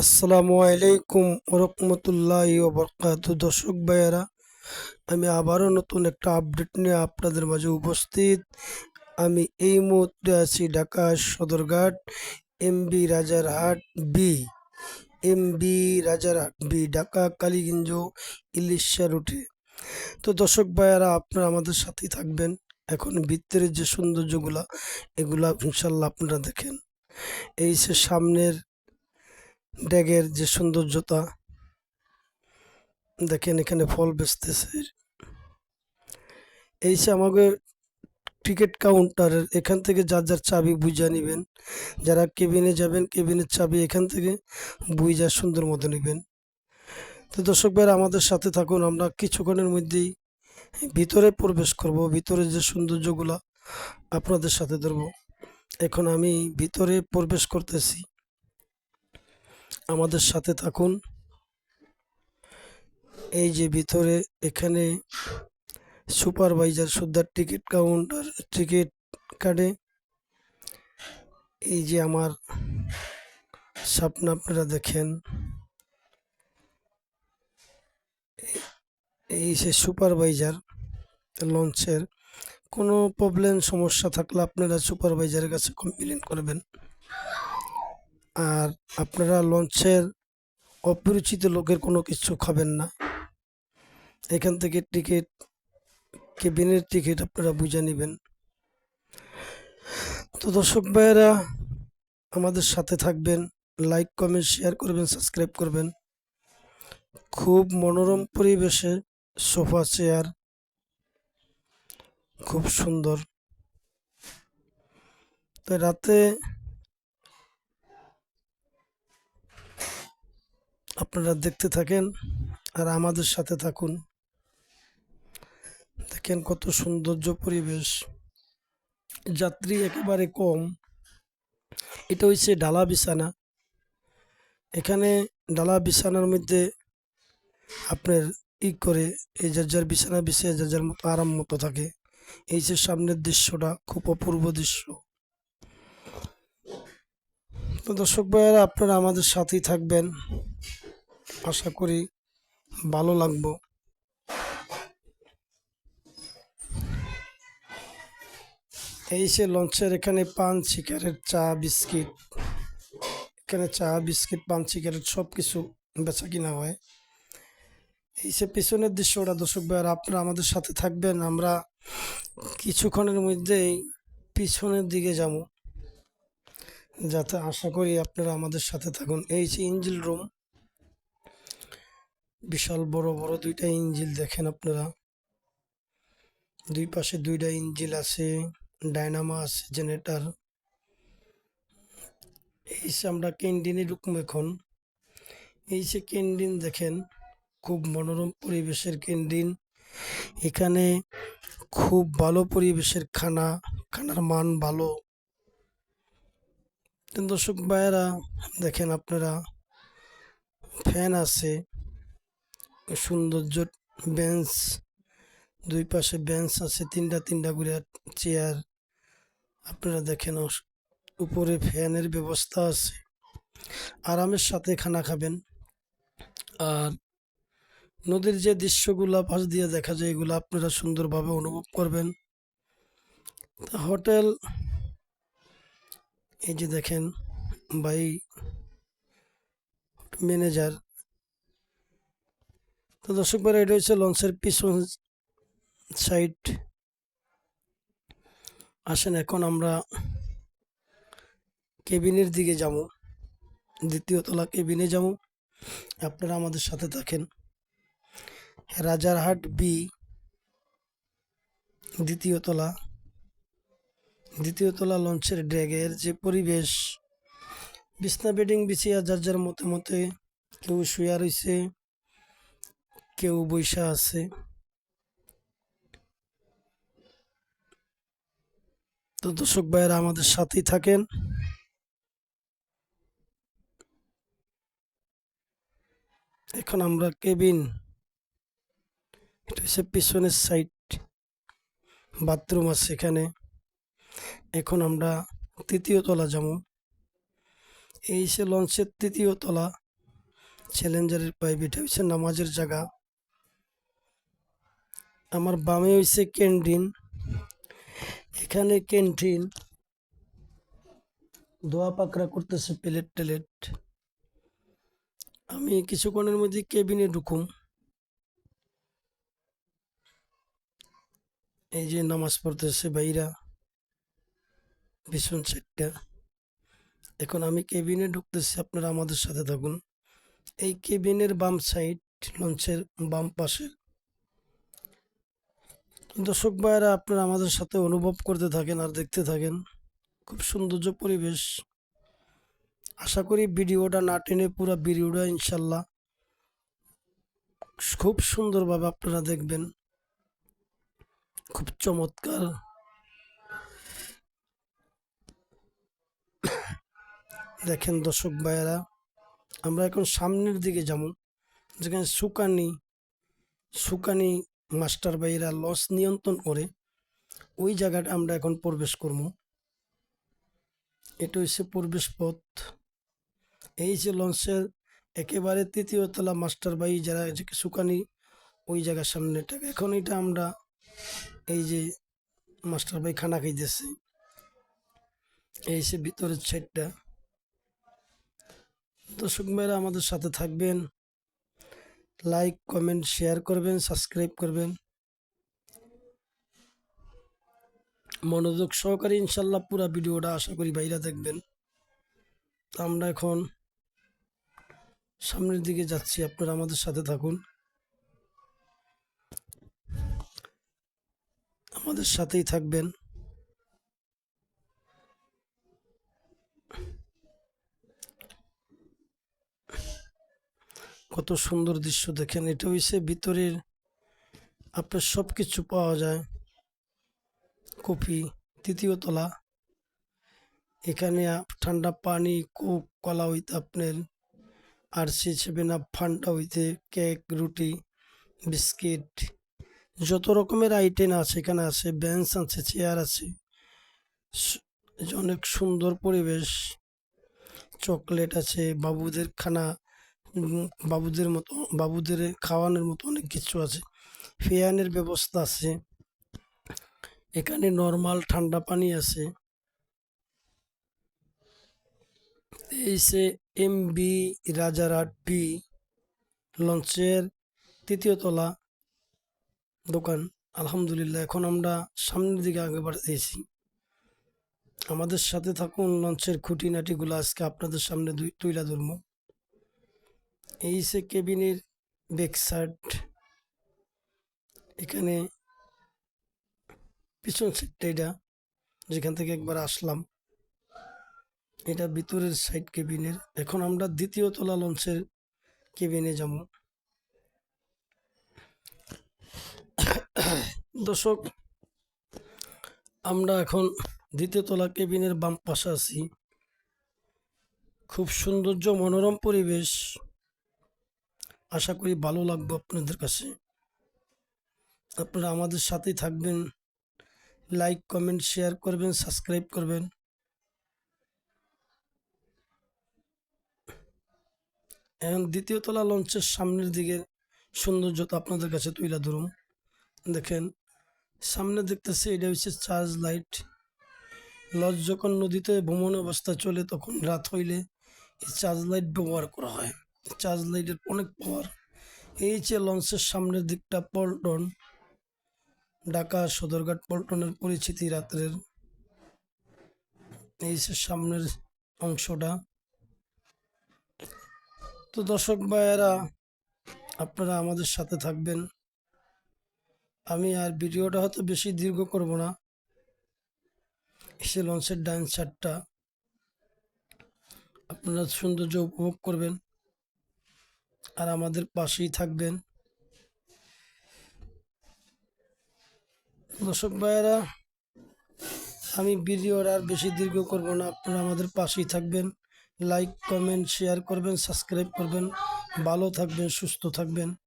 আসসালামু আলাইকুম ওরহমতুল্লাহ বরকাত দর্শক ভাইয়েরা, আমি আবারও নতুন একটা আপডেট নিয়ে আপনাদের মাঝে উপস্থিত। আমি এই মুহূর্তে আছি Dhaka Sadarghat, MB Rajarhat B MB Rajarhat B Dhaka Kaliganj Ilisha রুটে। তো দর্শক ভাইয়েরা, আপনারা আমাদের সাথেই থাকবেন। এখন ভিতরের যে সৌন্দর্যগুলা, এগুলা ইনশাল্লাহ আপনারা দেখেন। এই সে সামনের ড্যাগের যে সৌন্দর্যতা, দেখেন এখানে ফল বেচতেছে। এই সে আমাকে টিকিট কাউন্টারের এখান থেকে যার যার চাবি বুঝা নেবেন, যারা কেবিনে যাবেন, কেবিনের চাবি এখান থেকে বুঝা সুন্দর মতো নেবেন। তো দর্শক ভাইরা, আমাদের সাথে থাকুন, আমরা কিছুক্ষণের মধ্যেই ভিতরে প্রবেশ করব, ভিতরে যে সৌন্দর্যগুলা আপনাদের সাথে ধরবো। এখন আমি ভিতরে প্রবেশ করতেছি। আমাদের সাথে থাকুন। এই যে ভিতরে এখানে সুপারভাইজার সুদ্ধার টিকিট কাউন্টার, টিকিট কাটে। এই যে আমার স্বপ্ন, আপনারা দেখেন। এই সে সুপারভাইজার লঞ্চের কোনো প্রবলেম, সমস্যা থাকলে আপনারা সুপারভাইজারের কাছে কমপ্লেন করবেন। আর আপনারা লঞ্চের অপরিচিত লোকের কোনো কিছু খাবেন না। এখান থেকে টিকিট, কেবিনের টিকিট আপনারা বুঝে নেবেন। তো দর্শক ভাইয়েরা, আমাদের সাথে থাকবেন, লাইক, কমেন্ট, শেয়ার করবেন, সাবস্ক্রাইব করবেন। খুব মনোরম পরিবেশে সোফা, চেয়ার খুব সুন্দর। তো রাতে আপনারা দেখতে থাকেন আর আমাদের সাথে থাকুন। দেখেন কত সৌন্দর্য পরিবেশ। যাত্রী একেবারে কম। এটা হচ্ছে ডালা বিছানা। এখানে ডালা বিছানার মধ্যে আপনার ই করে এই যার যার বিছানা বিছিয়ে যার যার মতো আরাম মতো থাকে। এই যে সামনের দৃশ্যটা খুব অপূর্ব দৃশ্য। তো দর্শক ভাইয়েরা, আপনারা আমাদের সাথেই থাকবেন। আশা করি ভালো লাগবো। এই সে লঞ্চের এখানে পান সিগারেট চা, বিস্কিট। এখানে চা, বিস্কিট, পান সিগারেট সব কিছু বেচা কিনা হয়। এই সে পিছনের দৃশ্যটা দর্শক ভাই আর আপনারা আমাদের সাথে থাকবেন, আমরা কিছুক্ষণের মধ্যেই পিছনের দিকে যাব। যাতে আশা করি আপনারা আমাদের সাথে থাকুন। এই যে ইঞ্জিল রুম বিশাল বড় বড় দুইটা ইঞ্জিল দেখেন আপনারা। দুই পাশে দুইটা ইঞ্জিল আছে, ডায়নামা আছে, জেনারেটার। এই যে আমরা ক্যান্টিনে ঢুকবো এখন। এই যে ক্যান্টিন দেখেন, খুব মনোরম পরিবেশের ক্যান্টিন। এখানে খুব ভালো পরিবেশের খানা, খানার মান ভালো। দর্শক ভাইয়েরা, দেখেন আপনারা, ফ্যান আছে। সৌন্দর্য বেঞ্চ, দুই পাশে বেঞ্চ আছে, তিনটা তিনটা করে চেয়ার। আপনারা দেখেন উপরে ফ্যানের ব্যবস্থা আছে। আরামের সাথে খানা খাবেন। আর নদীর যে দৃশ্যগুলা পাশ দিয়ে দেখা যায়, এগুলো আপনারা সুন্দরভাবে অনুভব করবেন। তা হোটেল, এই যে দেখেন, ভাই ম্যানেজার তো দর্শক ভাইরা, এটা হচ্ছে লঞ্চের পিছন সাইড আসেন, এখন আমরা কেবিনের দিকে যাব। দ্বিতীয় তলা কেবিনে যাব। আপনারা আমাদের সাথে থাকেন। রাজারহাট বি দ্বিতীয় তলা। দ্বিতীয় তলা লঞ্চের ড্র্যাগের যে পরিবেশ, বিছনা বেডিং বিছিয়া যার যার মতে মতে কেউ শুয়া রয়েছে কেউ বৈশা আছে। তো দর্শক ভাইয়েরা, আমাদের সাথেই থাকেন। এখন আমরা কেবিন, এটা হচ্ছে পিছনের সাইড, বাথরুম আছে এখানে। এখন আমরা তৃতীয় তলা যাব। এই সে লঞ্চের তৃতীয় তলা। চ্যালেঞ্জারের পাইপ এটা হচ্ছে নামাজের জায়গা। আমার বামে হয়েছে ক্যান্টিন এখানে ক্যান্টিন দোয়া পাকড়া করতেছে প্লেট টেলেট। আমি কিছুক্ষণের মধ্যে কেবিনে ঢুকুম। এই যে নামাজ পড়তেছে বাইরা ভীষণ সাইডটা। এখন আমি কেবিনে ঢুকতেছি, আপনারা আমাদের সাথে থাকুন। এই কেবিনের বাম সাইড, লঞ্চের বাম পাশে দর্শক ভাইয়েরা, আপনারা আমাদের সাথে অনুভব করতে থাকেন আর দেখতে থাকেন। খুব সৌন্দর্য পরিবেশ। আশা করি ভিডিওটা না টেনে পুরো ভিডিওটা ইনশাল্লাহ খুব সুন্দরভাবে আপনারা দেখবেন। খুব চমৎকার। দেখেন দর্শক ভাইয়েরা, আমরা এখন সামনের দিকে যাব। যেখানে সুকানি সুকানি মাস্টার ভাইয়েরা লস নিয়ন্ত্রণ করে, ওই জায়গাটা আমরা এখন প্রবেশ করব। এটা হচ্ছে প্রবেশ পথ। এই যে লঞ্চের একেবারে তৃতীয় তলা মাস্টার ভাই যারা সুকানি, ওই জায়গার সামনেটা এখন এটা আমরা এই যে মাস্টার ভাই খানা খাইতেছে। এই সে ভিতরের সাইডটা দর্শক ভাইরা আমাদের সাথে থাকবেন। লাইক কমেন্ট শেয়ার করবেন সাবস্ক্রাইব করবেন। মনোযোগ সহকারে ইনশাল্লাহ পুরো ভিডিওটা আশা করি ভাইরা দেখবেন। আমরা এখন সামনের দিকে যাচ্ছি, আপনারা আমাদের সাথে থাকুন। আমাদের সাথেই থাকবেন। কত সুন্দর দৃশ্য দেখেন। এটা হইছে ভিতরের আপনার সব কিছু পাওয়া যায়। কফি, তৃতীয় তলা। এখানে ঠান্ডা পানি, কোক, কলা হইতে আপনার R C seven up, Fanta হইতে কেক, রুটি, বিস্কিট, যত রকমের আইটেম আছে, এখানে আছে বেঞ্চ আছে, চেয়ার আছে। অনেক সুন্দর পরিবেশ। চকলেট আছে, বাবুদের খানা বাবুদের মতো, বাবুদের খাওয়ানোর মতো অনেক কিছু আছে। ফ্যানের ব্যবস্থা আছে। এখানে নর্মাল ঠান্ডা পানি আছে। এই সে এম বি রাজারহাট বি লঞ্চের তৃতীয় তলা দোকান। আলহামদুলিল্লাহ, এখন আমরা সামনের দিকে আগে বাড়তেছি। আমাদের সাথে থাকুন, লঞ্চের খুঁটিনাটিগুলো আজকে আপনাদের সামনে দুই, তুইলা ধরবো। এই সে কেবিনের ব্যাক সাইড, এখানে পিছন সাইডটা এটা, যেখান থেকে একবার আসলাম। এটা ভিতরের সাইড কেবিনের। এখন আমরা দ্বিতীয় তলা লঞ্চের কেবিনে যাব। দর্শক, আমরা এখন দ্বিতীয় তলা কেবিনের বাম পাশে আছি। খুব সৌন্দর্য, মনোরম পরিবেশ। আশা করি ভালো লাগবে আপনাদের কাছে। আপনারা আমাদের সাথেই থাকবেন। লাইক কমেন্ট শেয়ার করবেন সাবস্ক্রাইব করবেন। এখন দ্বিতীয় তলা লঞ্চের সামনের দিকে সৌন্দর্যতা আপনাদের কাছে তুলে ধরুন দেখেন, সামনে দেখতেছি এটা হচ্ছে চার্জ লাইট। লঞ্চ যখন নদীতে ভ্রমণ অবস্থা চলে তখন রাত হইলে এই চার্জ লাইট ব্যবহার করা হয়। চার্জ লাইটের অনেক পাওয়ার এই যে লঞ্চের সামনের দিকটা পল্টন, ঢাকা সদরঘাট পল্টনের পরিচিতি রাত্রের। এই যে সামনের অংশটা। তো দর্শক ভাইয়েরা, আপনারা আমাদের সাথে থাকবেন। আমি আর ভিডিওটা হয়তো বেশি দীর্ঘ করব না। এসে লঞ্চের ডাইন সাইডটা আপনারা সৌন্দর্য উপভোগ করবেন। আর আমাদের পাশেই থাকবেন। দর্শক ভাইয়েরা, আমি ভিডিওর আর বেশি দীর্ঘ করব না, আপনারা আমাদের পাশেই থাকবেন। লাইক কমেন্ট শেয়ার করবেন সাবস্ক্রাইব করবেন। ভালো থাকবেন, সুস্থ থাকবেন।